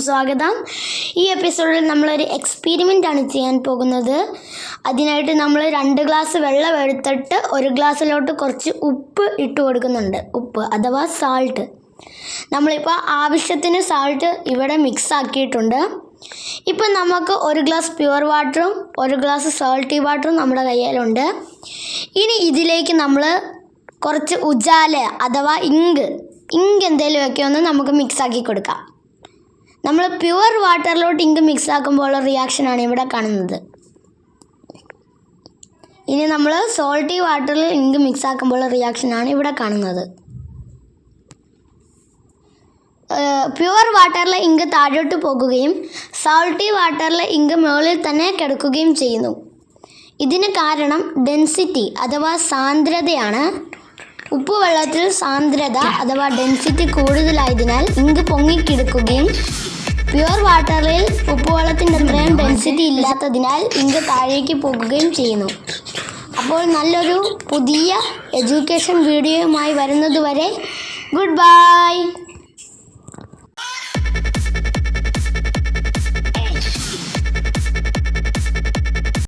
സ്വാഗതം. ഈ എപ്പിസോഡിൽ നമ്മളൊരു എക്സ്പെരിമെന്റ് ആണ് ചെയ്യാൻ പോകുന്നത്. അതിനായിട്ട് നമ്മൾ രണ്ട് ഗ്ലാസ് വെള്ളം എടുത്തിട്ട് ഒരു ഗ്ലാസ്സിലോട്ട് കുറച്ച് ഉപ്പ് ഇട്ട് കൊടുക്കുന്നുണ്ട്. ഉപ്പ് അഥവാ സാൾട്ട് നമ്മളിപ്പോൾ ആവശ്യത്തിന് സാൾട്ട് ഇവിടെ മിക്സ് ആക്കിയിട്ടുണ്ട്. ഇപ്പം നമുക്ക് ഒരു ഗ്ലാസ് പ്യുവർ വാട്ടറും ഒരു ഗ്ലാസ് സോൾട്ടി വാട്ടറും നമ്മുടെ കയ്യിലുണ്ട്. ഇനി ഇതിലേക്ക് നമ്മൾ കുറച്ച് ഉജാല അഥവാ ഇങ്ക് ഇങ്ക് എന്തെങ്കിലുമൊക്കെ ഒന്ന് നമുക്ക് മിക്സാക്കി കൊടുക്കാം. നമ്മൾ പ്യുവർ വാട്ടറിലോട്ട് ഇങ്ക് മിക്സ് ആക്കുമ്പോൾ ഉള്ള റിയാക്ഷനാണ് ഇവിടെ കാണുന്നത്. ഇനി നമ്മൾ സോൾട്ടി വാട്ടറിൽ ഇങ്ക് മിക്സ് ആക്കുമ്പോൾ ഉള്ള റിയാക്ഷനാണ് ഇവിടെ കാണുന്നത്. പ്യുവർ വാട്ടറിലെ ഇങ്ക് താഴോട്ട് പോകുകയും സോൾട്ടി വാട്ടറിലെ ഇങ്ക് മുകളിൽ തന്നെ കിടക്കുകയും ചെയ്യുന്നു. ഇതിന് കാരണം ഡെൻസിറ്റി അഥവാ സാന്ദ്രതയാണ് ഉപ്പുവെള്ളത്തിൽ സാന്ദ്രത അഥവാ ഡെൻസിറ്റി കൂടുതലായതിനാൽ ഇങ്ക് പൊങ്ങിക്കിടക്കുകയും പ്യുവർ വാട്ടറിൽ ഉപ്പുവെള്ളത്തിന്റെ അത്രയും ഡെൻസിറ്റി ഇല്ലാത്തതിനാൽ ഇങ്ക് താഴേക്ക് പോകുകയും ചെയ്യുന്നു. അപ്പോൾ നല്ലൊരു പുതിയ എഡ്യൂക്കേഷൻ വീഡിയോയുമായി വരുന്നതുവരെ ഗുഡ് ബൈ